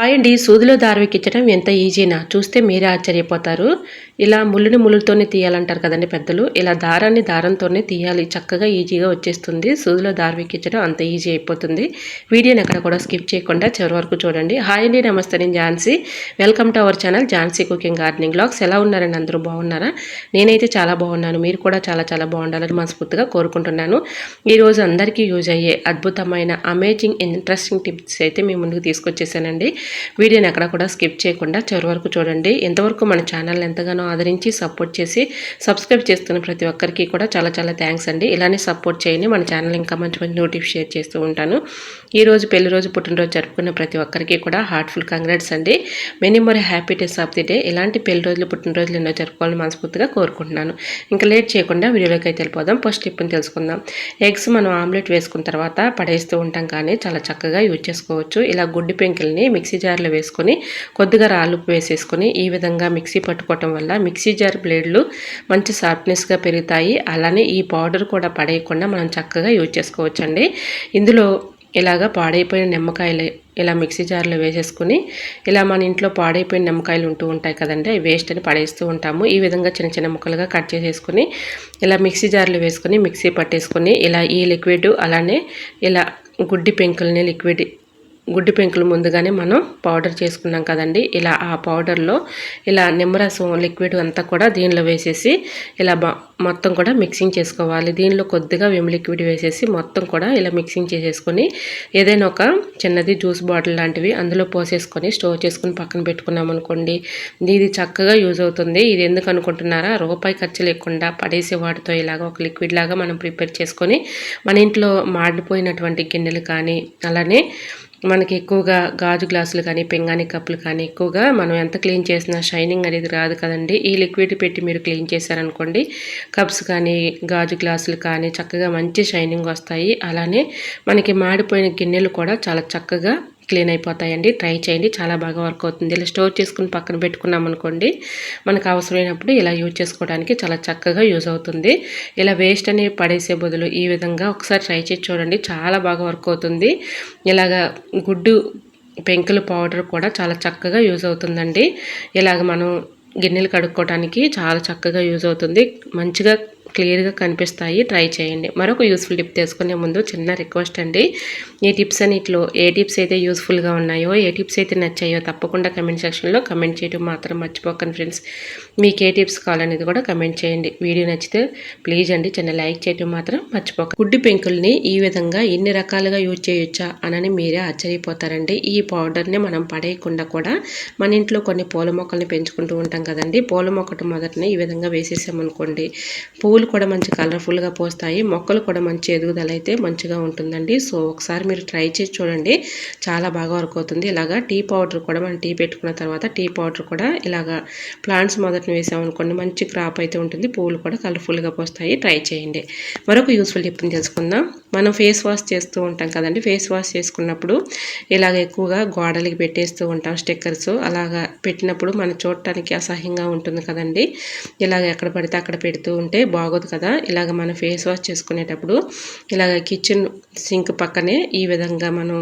Hi అండి సూదిలో దారవెక్కించడం ఎంత ఈజీనా? చూస్తే మీరే ఆశ్చర్యపోతారు. ఇలా ముళ్ళుని ముళ్ళుతోనే తీయాలంటారు కదండి పెద్దలు. ఇలా దారాన్ని దారంతోనే తీయాలి. చక్కగా ఈజీగా వచ్చేస్తుంది. సూదిలో దారవెక్కించడం అంత ఈజీ అయిపోతుంది. వీడియోని ఎక్కడ కూడా స్కిప్ చేయకుండా చివరి వరకు చూడండి. హాయ్ అండి నమస్తే నేను Jhansi. Welcome to our channel Jhansi cooking gardening blogs. ఎలా ఉన్నారండి అందరూ? బాగున్నారా? నేనైతే చాలా బాగున్నాను. మీరు కూడా చాలా చాలా బాగుండాలని మనస్ఫూర్తిగా కోరుకుంటున్నాను. ఈరోజు అందరికీ యూజ్ అయ్యే అద్భుతమైన అమేజింగ్ ఇంట్రెస్టింగ్ టిప్స్ అయితే మీ ముందుకు తీసుకొచ్చేసానండి. వీడియోని ఎక్కడ కూడా స్కిప్ చేయకుండా చివరి వరకు చూడండి. ఎంతవరకు మన ఛానల్ని ఎంతగానో ఆదరించి సపోర్ట్ చేసి సబ్స్క్రైబ్ చేస్తున్న ప్రతి ఒక్కరికి కూడా చాలా చాలా థ్యాంక్స్ అండి. ఇలానే సపోర్ట్ చేయండి. మన ఛానల్ ఇంకా మంచి మంచి నోటిఫ్ షేర్ చేస్తూ ఉంటాను. ఈ రోజు పెళ్ళి రోజు పుట్టినరోజు జరుపుకున్న ప్రతి ఒక్కరికి కూడా హార్ట్ఫుల్ కంగ్రాట్స్ అండి. Many more happy days of the day ఇలాంటి పెళ్ళి రోజులు పుట్టినరోజులు ఎన్నో జరుపుకోవాలని మనస్ఫూర్తిగా కోరుకుంటున్నాను. ఇంకా లేట్ చేయకుండా వీడియోలోకి అయితే వెళ్ళిపోదాం. ఫస్ట్ టిప్ని తెలుసుకుందాం. ఎగ్స్ మనం ఆమ్లెట్ వేసుకున్న తర్వాత పడేస్తూ ఉంటాం కానీ చాలా చక్కగా యూజ్ చేసుకోవచ్చు. ఇలా గుడ్డి పెంకిల్ని మిక్సీ జార్లో వేసుకొని కొద్దిగా రాళ్ళు వేసేసుకొని ఈ విధంగా మిక్సీ పట్టుకోవటం వల్ల మిక్సీ జార్ బ్లేడ్లు మంచి షార్ప్నెస్గా పెరుగుతాయి. అలానే ఈ పౌడర్ కూడా పడేయకుండా మనం చక్కగా యూజ్ చేసుకోవచ్చండి. ఇందులో ఇలాగా పాడైపోయిన నిమ్మకాయలు ఇలా మిక్సీ జార్లో వేసేసుకుని ఇలా మన ఇంట్లో పాడైపోయిన నిమ్మకాయలు ఉంటూ ఉంటాయి కదండి అవి వేస్ట్ అని పడేస్తూ ఉంటాము. ఈ విధంగా చిన్న చిన్న ముక్కలుగా కట్ చేసేసుకుని ఇలా మిక్సీ జార్లో వేసుకుని మిక్సీ పట్టేసుకొని ఇలా ఈ లిక్విడ్ అలానే ఇలా గుడ్డి పెంకుల్ని లిక్విడ్ గుడ్డి పెంకులు ముందుగానే మనం పౌడర్ చేసుకున్నాం కదండి. ఇలా ఆ పౌడర్లో ఇలా నిమ్మరసం లిక్విడ్ అంతా కూడా దీనిలో వేసేసి ఇలా మొత్తం కూడా మిక్సింగ్ చేసుకోవాలి. దీనిలో కొద్దిగా విమ్ లిక్విడ్ వేసేసి మొత్తం కూడా ఇలా మిక్సింగ్ చేసేసుకొని ఏదైనా ఒక చిన్నది జ్యూస్ బాటిల్ లాంటివి అందులో పోసేసుకొని స్టోర్ చేసుకుని పక్కన పెట్టుకున్నాం అనుకోండి ఇది చక్కగా యూజ్ అవుతుంది. ఇది ఎందుకు అనుకుంటున్నారా? రూపాయి ఖర్చు లేకుండా పడేసే వాటితో ఇలాగ ఒక లిక్విడ్ లాగా మనం ప్రిపేర్ చేసుకొని మన ఇంట్లో మాడిపోయినటువంటి గిన్నెలు కానీ అలానే మనకి ఎక్కువగా గాజు గ్లాసులు కానీ పింగాణి కప్పులు కానీ ఎక్కువగా మనం ఎంత క్లీన్ చేసినా షైనింగ్ అనేది రాదు కదండి. ఈ లిక్విడ్ పెట్టి మీరు క్లీన్ చేశారనుకోండి కప్స్ కానీ గాజు గ్లాసులు కానీ చక్కగా మంచి షైనింగ్ వస్తాయి. అలానే మనకి మాడిపోయిన గిన్నెలు కూడా చాలా చక్కగా క్లీన్ అయిపోతాయండి. ట్రై చేయండి. చాలా బాగా వర్క్ అవుతుంది. ఇలా స్టోర్ చేసుకుని పక్కన పెట్టుకున్నాం అనుకోండి మనకు అవసరమైనప్పుడు ఇలా యూజ్ చేసుకోవడానికి చాలా చక్కగా యూజ్ అవుతుంది. ఇలా వేస్ట్ అనేవి పడేసే బదులు ఈ విధంగా ఒకసారి ట్రై చేసి చూడండి. చాలా బాగా వర్క్ అవుతుంది. ఇలాగా గుడ్డు పెంకుల పౌడర్ కూడా చాలా చక్కగా యూజ్ అవుతుందండి. ఇలాగ మనం గిన్నెలు కడుక్కోవడానికి చాలా చక్కగా యూజ్ అవుతుంది. మంచిగా క్లియర్గా కనిపిస్తాయి. ట్రై చేయండి. మరొక యూస్ఫుల్ టిప్ తీసుకునే ముందు చిన్న రిక్వెస్ట్ అండి. ఈ టిప్స్ అన్నిట్లో ఏ టిప్స్ అయితే యూస్ఫుల్గా ఉన్నాయో ఏ టిప్స్ అయితే నచ్చాయో తప్పకుండా కమెంట్ సెక్షన్లో కమెంట్ చేయడం మాత్రం మర్చిపోకండి ఫ్రెండ్స్. మీకు ఏ టిప్స్ కావాలనేది కూడా కమెంట్ చేయండి. వీడియో నచ్చితే ప్లీజ్ అండి చిన్న లైక్ చేయడం మాత్రం మర్చిపోక గుడ్డి పెంకుల్ని ఈ విధంగా ఎన్ని రకాలుగా యూజ్ చేయొచ్చా అనని మీరే ఆశ్చర్యపోతారండి. ఈ పౌడర్ని మనం పడేయకుండా కూడా మన ఇంట్లో కొన్ని పూల మొక్కల్ని పెంచుకుంటూ ఉంటాం కదండి. పూల మొక్కటి మొదటిని ఈ విధంగా వేసేసామనుకోండి. పూలు పువ్వులు కూడా మంచి కలర్ఫుల్గా పోస్తాయి. మొక్కలు కూడా మంచి ఎదుగుదల అయితే మంచిగా ఉంటుందండి. సో ఒకసారి మీరు ట్రై చేసి చూడండి. చాలా బాగా వర్క్ అవుతుంది. ఇలాగా టీ పౌడర్ కూడా మనం టీ పెట్టుకున్న తర్వాత టీ పౌడర్ కూడా ఇలాగా ప్లాంట్స్ మొదటిని వేసామనుకోండి మంచి క్రాప్ అయితే ఉంటుంది. పువ్వులు కూడా కలర్ఫుల్గా పోస్తాయి. ట్రై చేయండి. మరొక యూస్ఫుల్ టిప్ని తెలుసుకుందాం. మనం ఫేస్ వాష్ చేస్తూ ఉంటాం కదండి. ఫేస్ వాష్ చేసుకున్నప్పుడు ఇలాగ ఎక్కువగా గోడలకి పెట్టేస్తూ ఉంటాం స్టిక్కర్స్ అలాగా పెట్టినప్పుడు మనం చూడటానికి అసహ్యంగా ఉంటుంది కదండి. ఇలాగ ఎక్కడ పడితే అక్కడ పెడుతూ ఉంటే బాగు బాగోదు కదా. ఇలాగ మనం ఫేస్ వాష్ చేసుకునేటప్పుడు ఇలాగ కిచెన్ సింక్ పక్కనే ఈ విధంగా మనం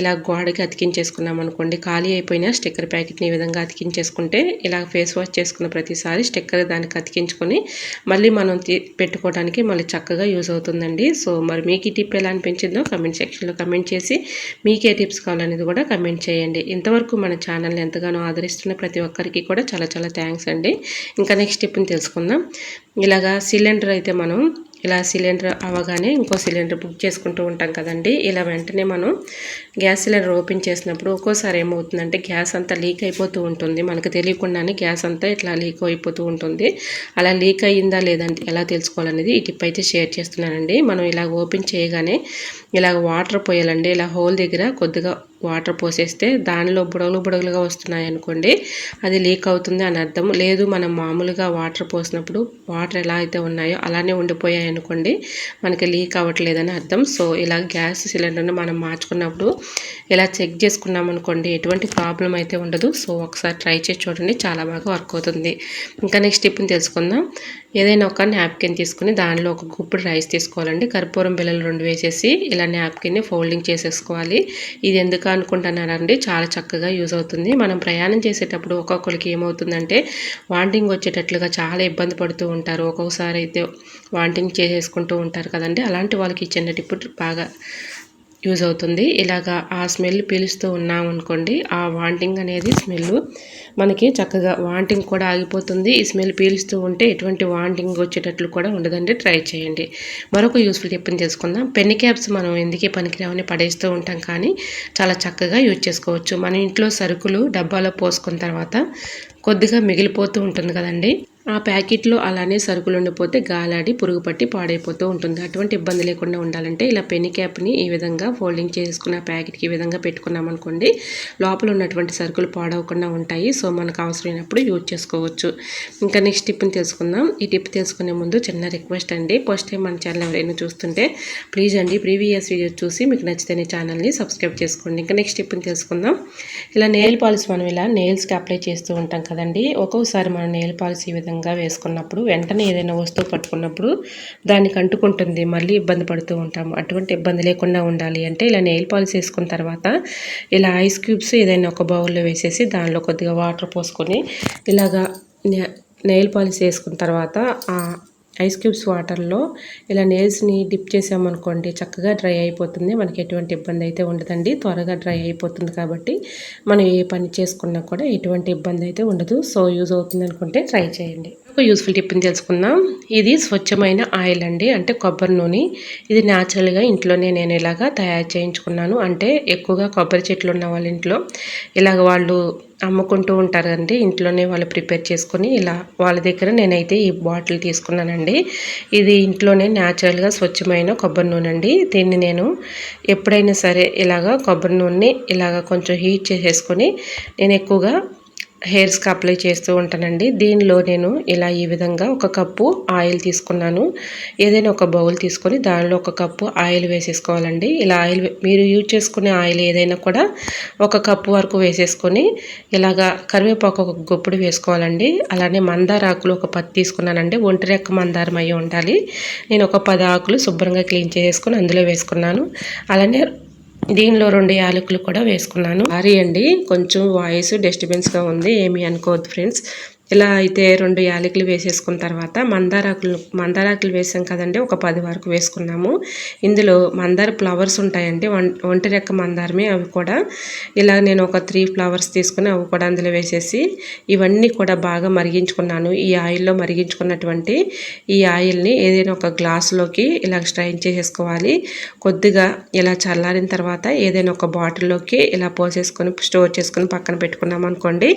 ఇలా గోడకి అతికించేసుకున్నాం అనుకోండి ఖాళీ అయిపోయిన స్టిక్కర్ ప్యాకెట్ని ఈ విధంగా అతికించేసుకుంటే ఇలా ఫేస్ వాష్ చేసుకున్న ప్రతిసారి స్టిక్కర్ దానికి అతికించుకొని మళ్ళీ మనం పెట్టుకోవడానికి మళ్ళీ చక్కగా యూజ్ అవుతుందండి. సో మరి మీకు ఈ టిప్ ఎలా అనిపించిందో కమెంట్ సెక్షన్లో కమెంట్ చేసి మీకే టిప్స్ కావాలనేది కూడా కమెంట్ చేయండి. ఇంతవరకు మన ఛానల్ని ఎంతగానో ఆదరిస్తున్న ప్రతి ఒక్కరికి కూడా చాలా చాలా థ్యాంక్స్ అండి. ఇంకా నెక్స్ట్ టిప్ని తెలుసుకుందాం. ఇలాగా సిలిండర్ అయితే మనం ఇలా సిలిండర్ అవ్వగానే ఇంకో సిలిండర్ బుక్ చేసుకుంటూ ఉంటాం కదండి. ఇలా వెంటనే మనం గ్యాస్ సిలిండర్ ఓపెన్ చేసినప్పుడు ఒక్కోసారి ఏమవుతుందంటే గ్యాస్ అంతా లీక్ అయిపోతూ ఉంటుంది. మనకు తెలియకుండానే గ్యాస్ అంతా ఇట్లా లీక్ అయిపోతూ ఉంటుంది. అలా లీక్ అయ్యిందా లేదంటే ఎలా తెలుసుకోవాలనేది ఈ టిప్ అయితే షేర్ చేస్తున్నానండి. మనం ఇలా ఓపెన్ చేయగానే ఇలాగ వాటర్ పోయాలండి. ఇలా హోల్ దగ్గర కొద్దిగా వాటర్ పోసేస్తే దానిలో బుడగలు బుడగలుగా వస్తున్నాయి అనుకోండి అది లీక్ అవుతుంది అని అర్థం. లేదు మనం మామూలుగా వాటర్ పోసినప్పుడు వాటర్ ఎలా అయితే ఉన్నాయో అలానే ఉండిపోయాయి అనుకోండి మనకి లీక్ అవ్వట్లేదని అర్థం. సో ఇలా గ్యాస్ సిలిండర్ని మనం మార్చుకున్నప్పుడు ఇలా చెక్ చేసుకున్నాం అనుకోండి ఎటువంటి ప్రాబ్లం అయితే ఉండదు. సో ఒకసారి ట్రై చేసి చూడండి చాలా బాగా వర్క్ అవుతుంది. ఇంకా నెక్స్ట్ టిప్ని తెలుసుకుందాం. ఏదైనా ఒక నాప్కిన్ తీసుకుని దానిలో ఒక గుప్పుడు రైస్ తీసుకోవాలండి. కర్పూరం బిల్లలు రెండు వేసేసి ఇలా నాప్కిన్ని ఫోల్డింగ్ చేసేసుకోవాలి. ఇది ఎందుకు అనుకుంటున్నారండి చాలా చక్కగా యూజ్ అవుతుంది. మనం ప్రయాణం చేసేటప్పుడు ఒక్కొక్కరికి ఏమవుతుందంటే వాంటింగ్ వచ్చేటట్లుగా చాలా ఇబ్బంది పడుతూ ఉంటారు. ఒక్కొక్కసారి అయితే వాంటింగ్ చేసేసుకుంటూ ఉంటారు కదండి. అలాంటి వాళ్ళకి ఈ చిన్న టిప్పు బాగా యూజ్ అవుతుంది. ఇలాగా ఆ స్మెల్ పీలుస్తూ ఉన్నాం అనుకోండి ఆ వాంటింగ్ అనేది స్మెల్ మనకి చక్కగా వాంటింగ్ కూడా ఆగిపోతుంది. ఈ స్మెల్ పీలుస్తూ ఉంటే ఎటువంటి వాంటింగ్ వచ్చేటట్లు కూడా ఉండదండి. ట్రై చేయండి. మరొక యూస్ఫుల్ టిప్ని తెలుసుకుందాం పెన్ క్యాప్స్ మనం ఎందుకే పనికిరావని పడేస్తూ ఉంటాం కానీ చాలా చక్కగా యూజ్ చేసుకోవచ్చు. మన ఇంట్లో సరుకులు డబ్బాలో పోసుకున్న తర్వాత కొద్దిగా మిగిలిపోతూ ఉంటుంది కదండి. ఆ ప్యాకెట్లో అలానే సరుకులు ఉండిపోతే గాలాడి పురుగు పట్టి పాడైపోతూ ఉంటుంది. అటువంటి ఇబ్బంది లేకుండా ఉండాలంటే ఇలా పెన్ క్యాప్ని ఈ విధంగా ఫోల్డింగ్ చేసుకున్న ప్యాకెట్కి ఈ విధంగా పెట్టుకున్నాం అనుకోండి లోపల ఉన్నటువంటి సరుకులు పాడవకుండా ఉంటాయి. సో మనకు అవసరమైనప్పుడు యూజ్ చేసుకోవచ్చు. ఇంకా నెక్స్ట్ టిప్ని తెలుసుకుందాం. ఈ టిప్ తెలుసుకునే ముందు చిన్న రిక్వెస్ట్ అండి. ఫస్ట్ టైం మన ఛానల్ ఎవరైనా చూస్తుంటే ప్లీజ్ అండి ప్రీవియస్ వీడియో చూసి మీకు నచ్చితే ఛానల్ని సబ్స్క్రైబ్ చేసుకోండి. ఇంకా నెక్స్ట్ టిప్ని తెలుసుకుందాం. ఇలా నెయిల్ పాలిస్ మనం ఇలా నెయిల్స్కి అప్లై చేస్తూ ఉంటాం కదండి. ఒక్కొక్కసారి మనం నెయిల్ పాలిస్ ఈ విధంగా విధంగా వేసుకున్నప్పుడు వెంటనే ఏదైనా వస్తువు పట్టుకున్నప్పుడు దానికి అంటుకుంటుంది. మళ్ళీ ఇబ్బంది పడుతూ ఉంటాము. అటువంటి ఇబ్బంది లేకుండా ఉండాలి అంటే ఇలా నెయిల్ పాలిష్ వేసుకున్న తర్వాత ఇలా ఐస్ క్యూబ్స్ ఏదైనా ఒక బౌల్లో వేసేసి దానిలో కొద్దిగా వాటర్ పోసుకొని ఇలాగా నెయిల్ పాలిష్ వేసుకున్న తర్వాత ఐస్ క్యూబ్స్ వాటర్లో ఇలా నేల్స్ని డిప్ చేసామనుకోండి చక్కగా డ్రై అయిపోతుంది. మనకి ఎటువంటి ఇబ్బంది అయితే ఉండదండి. త్వరగా డ్రై అయిపోతుంది కాబట్టి మనం ఏ పని చేసుకున్నా కూడా ఎటువంటి ఇబ్బంది అయితే ఉండదు. సో యూజ్ అవుతుంది అనుకుంటే ట్రై చేయండి. ఒక యూస్ఫుల్ టిప్ని తెలుసుకుందాం? ఇది స్వచ్ఛమైన ఆయిల్ అండి అంటే కొబ్బరి నూనె. ఇది న్యాచురల్గా ఇంట్లోనే నేను ఇలాగా తయారు చేయించుకున్నాను. అంటే ఎక్కువగా కొబ్బరి చెట్లు ఉన్న వాళ్ళ ఇంట్లో. ఇలాగ వాళ్ళు అమ్ముకుంటూ ఉంటారు అండి ఇంట్లోనే వాళ్ళు ప్రిపేర్ చేసుకొని ఇలా వాళ్ళ దగ్గర నేనైతే ఈ బాటిల్ తీసుకున్నానండి. ఇది ఇంట్లోనే న్యాచురల్గా స్వచ్ఛమైన కొబ్బరి నూనె అండి. దీన్ని నేను ఎప్పుడైనా సరే ఇలాగా కొబ్బరి నూనెని ఇలాగ కొంచెం హీట్ చేసేసుకొని నేను ఎక్కువగా హెయిర్స్కి అప్లై చేస్తూ ఉంటానండి. దీనిలో నేను ఇలా ఈ విధంగా ఒక కప్పు ఆయిల్ తీసుకున్నాను. ఏదైనా ఒక బౌల్ తీసుకొని దానిలో ఒక కప్పు ఆయిల్ వేసేసుకోవాలండి. ఇలా ఆయిల్ మీరు యూజ్ చేసుకునే ఆయిల్ ఏదైనా కూడా ఒక కప్పు వరకు వేసేసుకొని ఇలాగా కరివేపాకు ఒక గొప్పుడు వేసుకోవాలండి. అలానే మందార ఆకులు ఒక పత్తి తీసుకున్నానండి. ఒంటి రెక్క మందారం అయ్యి ఉండాలి. నేను ఒక పది ఆకులు శుభ్రంగా క్లీన్ చేసేసుకొని అందులో వేసుకున్నాను. అలానే దీనిలో రెండు యాలకులు కూడా వేసుకున్నాను. సారీ అండి కొంచెం వాయిస్ డిస్టర్బెన్స్గా ఉంది ఏమీ అనుకోవద్దు ఫ్రెండ్స్. ఇలా అయితే రెండు యాలకులు వేసేసుకున్న తర్వాత మందారాకులు మందారాకులు వేసాం కదండి ఒక పది వరకు వేసుకున్నాము. ఇందులో మందార ఫ్లవర్స్ ఉంటాయండి ఒంటి రెక్క మందారమే అవి కూడా. ఇలా నేను ఒక త్రీ ఫ్లవర్స్ తీసుకుని అవి కూడా అందులో వేసేసి ఇవన్నీ కూడా బాగా మరిగించుకున్నాను. ఈ ఆయిల్లో మరిగించుకున్నటువంటి ఈ ఆయిల్ని ఏదైనా ఒక గ్లాసులోకి ఇలా స్ట్రైన్ చేసేసుకోవాలి. కొద్దిగా ఇలా చల్లారిన తర్వాత ఏదైనా ఒక బాటిల్లోకి ఇలా పోసేసుకొని స్టోర్ చేసుకొని పక్కన పెట్టుకున్నాం అనుకోండి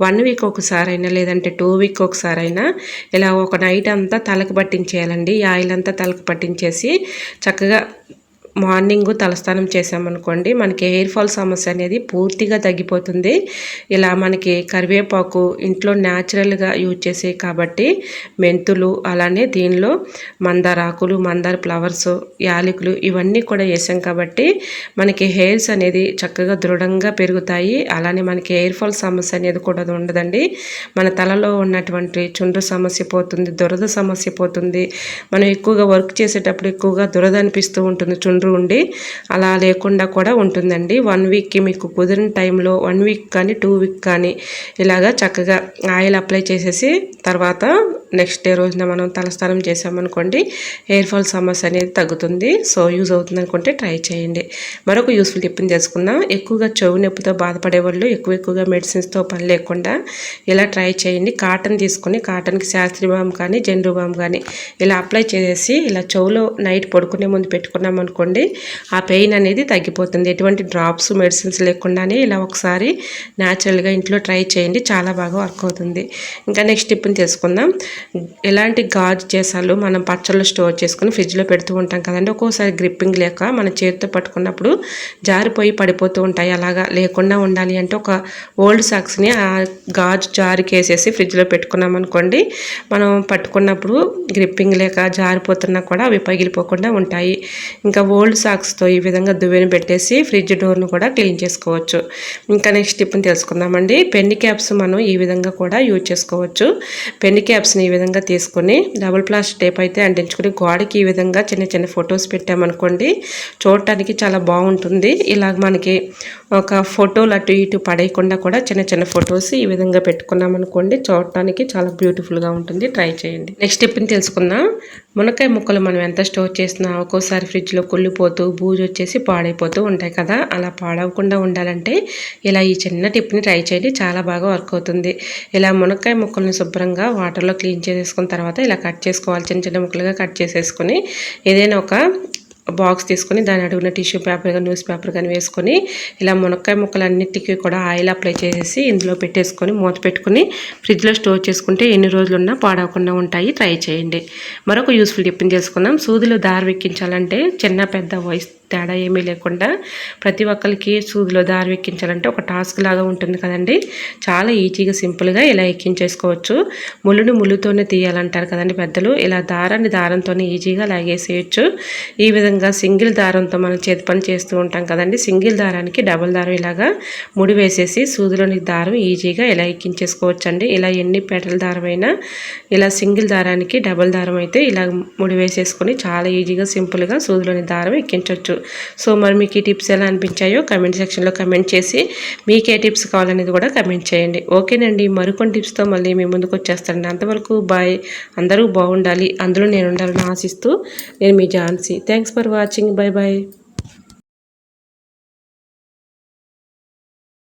వన్ వీక్ ఒకసారి అయినా లేదా లేదంటే టూ వీక్ ఒకసారి అయినా ఇలా ఒక నైట్ అంతా తలకు పట్టించేయాలండి. ఆయిల్ అంతా తలకు పట్టించేసి చక్కగా మార్నింగ్ తలస్నానం చేసామనుకోండి మనకి హెయిర్ ఫాల్ సమస్య అనేది పూర్తిగా తగ్గిపోతుంది. ఇలా మనకి కరివేపాకు ఇంట్లో న్యాచురల్గా యూజ్ చేసే కాబట్టి మెంతులు అలానే దీనిలో మందార ఆకులు మందార ఫ్లవర్స్ యాలకులు ఇవన్నీ కూడా వేసాం కాబట్టి మనకి హెయిర్స్ అనేది చక్కగా దృఢంగా పెరుగుతాయి. అలానే మనకి హెయిర్ ఫాల్ సమస్య అనేది కూడా ఉండదండి. మన తలలో ఉన్నటువంటి చుండ్రు సమస్య పోతుంది దురద సమస్య పోతుంది. మనం ఎక్కువగా వర్క్ చేసేటప్పుడు ఎక్కువగా దురద అనిపిస్తూ ఉంటుంది చుండ్రు వాటర్ ఉండి అలా లేకుండా కూడా ఉంటుందండి. వన్ వీక్కి మీకు కుదిరిన టైంలో వన్ వీక్ కానీ టూ వీక్ కానీ ఇలాగా చక్కగా ఆయిల్ అప్లై చేసేసి తర్వాత నెక్స్ట్ డే రోజున మనం తలస్నానం చేసామనుకోండి హెయిర్ ఫాల్ సమస్య అనేది తగ్గుతుంది. సో యూజ్ అవుతుంది అనుకుంటే ట్రై చేయండి. మరొక యూస్ఫుల్ టిప్ని తెలుసుకుందాం. ఎక్కువగా చెవు నొప్పితో బాధపడే వాళ్ళు ఎక్కువ ఎక్కువగా మెడిసిన్స్తో పని లేకుండా ఇలా ట్రై చేయండి. కాటన్ తీసుకుని కాటన్కి శాస్త్రీ బామ్ కానీ జెండ్రు బామ్ కానీ ఇలా అప్లై చేసేసి ఇలా చెవులో నైట్ పడుకునే ముందు పెట్టుకున్నాం అనుకోండి చేసుకోండి ఆ పెయిన్ అనేది తగ్గిపోతుంది. ఎటువంటి డ్రాప్స్ మెడిసిన్స్ లేకుండానే ఇలా ఒకసారి న్యాచురల్గా ఇంట్లో ట్రై చేయండి. చాలా బాగా వర్క్ అవుతుంది. ఇంకా నెక్స్ట్ టిప్ని తెలుసుకుందాం ఎలాంటి గాజు చేసాలు మనం పచ్చళ్ళు స్టోర్ చేసుకుని ఫ్రిడ్జ్లో పెడుతూ ఉంటాం కదండి. ఒక్కోసారి గ్రిప్పింగ్ లేక మన చేతితో పట్టుకున్నప్పుడు జారిపోయి పడిపోతూ ఉంటాయి. అలాగా లేకుండా ఉండాలి అంటే ఒక ఓల్డ్ సాక్స్ని ఆ గాజు జారికి వేసేసి ఫ్రిడ్జ్లో పెట్టుకున్నాం అనుకోండి. మనం పట్టుకున్నప్పుడు గ్రిప్పింగ్ లేక జారిపోతున్నా కూడా అవి పగిలిపోకుండా ఉంటాయి. ఇంకా ఓల్డ్ ఓల్డ్ సాక్స్తో ఈ విధంగా దువ్వెని పెట్టేసి ఫ్రిడ్జ్ డోర్ను కూడా క్లీన్ చేసుకోవచ్చు. ఇంకా నెక్స్ట్ టిప్ని తెలుసుకుందామండి. పెన్ని క్యాప్స్ మనం ఈ విధంగా కూడా యూజ్ చేసుకోవచ్చు. పెన్ని క్యాప్స్ని ఈ విధంగా తీసుకొని డబుల్ ప్లాస్టిక్ టేప్ అయితే అంటించుకొని గోడకి ఈ విధంగా చిన్న చిన్న ఫొటోస్ పెట్టామనుకోండి చూడటానికి చాలా బాగుంటుంది. ఇలాగ మనకి ఒక ఫోటోలు అటు ఇటు పడేయకుండా కూడా చిన్న చిన్న ఫొటోస్ ఈ విధంగా పెట్టుకున్నాం అనుకోండి చూడటానికి చాలా బ్యూటిఫుల్గా ఉంటుంది. ట్రై చేయండి. నెక్స్ట్ టిప్ని తెలుసుకుందాం. మునక్కాయ ముక్కలు మనం ఎంత స్టోర్ చేసినా ఒక్కోసారి ఫ్రిడ్జ్లో కుళ్ళు కుళ్ళిపోతూ బూజు వచ్చేసి పాడైపోతూ ఉంటాయి కదా. అలా పాడవకుండా ఉండాలంటే ఇలా ఈ చిన్న టిప్ని ట్రై చేయండి. చాలా బాగా వర్క్ అవుతుంది. ఇలా మునక్కాయ ముక్కల్ని శుభ్రంగా వాటర్లో క్లీన్ చేసేసుకున్న తర్వాత ఇలా కట్ చేసుకోవాలి. చిన్న చిన్న ముక్కలుగా కట్ చేసేసుకొని ఏదైనా ఒక బాక్స్ తీసుకొని దాని అడుగున టిష్యూ పేపర్ కానీ న్యూస్ పేపర్ కానీ వేసుకొని ఇలా మునక్కాయ ముక్కలన్నిటికీ కూడా ఆయిల్ అప్లై చేసేసి ఇందులో పెట్టేసుకొని మూత పెట్టుకొని ఫ్రిడ్జ్లో స్టోర్ చేసుకుంటే ఎన్ని రోజులున్నా పాడవకుండా ఉంటాయి. ట్రై చేయండి. మరొక యూస్ఫుల్ టిప్ని చేసుకుందాం. సూదులు దారి వెక్కించాలంటే చిన్న పెద్ద వయసు తేడా ఏమీ లేకుండా ప్రతి ఒక్కరికి సూదిలో దారి ఎక్కించాలంటే ఒక టాస్క్ లాగా ఉంటుంది కదండి. చాలా ఈజీగా సింపుల్గా ఇలా ఎక్కించేసుకోవచ్చు. ముళ్ళును ముళ్ళుతోనే తీయాలంటారు కదండి పెద్దలు. ఇలా దారాన్ని దారంతోనే ఈజీగా లాగేసేయచ్చు. ఈ విధంగా సింగిల్ దారంతో మనం చేతి పని చేస్తూ ఉంటాం కదండి. సింగిల్ దారానికి డబుల్ దారం ఇలాగా ముడి వేసేసి సూదిలోని దారం ఈజీగా ఇలా ఎక్కించేసుకోవచ్చు అండి ఇలా ఎన్ని పెటల దారమైనా ఇలా సింగిల్ దారానికి డబుల్ దారం అయితే ఇలా ముడి వేసేసుకొని చాలా ఈజీగా సింపుల్గా సూదిలోని దారం ఎక్కించవచ్చు సో మరి మీకు ఈ టిప్స్ ఎలా అనిపించాయో కమెంట్ సెక్షన్లో కమెంట్ చేసి మీకు ఏ టిప్స్ కావాలనేది కూడా కమెంట్ చేయండి. ఓకేనండి మరికొన్ని టిప్స్తో మళ్ళీ మీ ముందుకు వచ్చేస్తానండి. అంతవరకు బాయ్ అందరూ బాగుండాలి అందులో నేను ఉండాలని ఆశిస్తూ నేను మీ Jhansi. Thanks for watching. Bye bye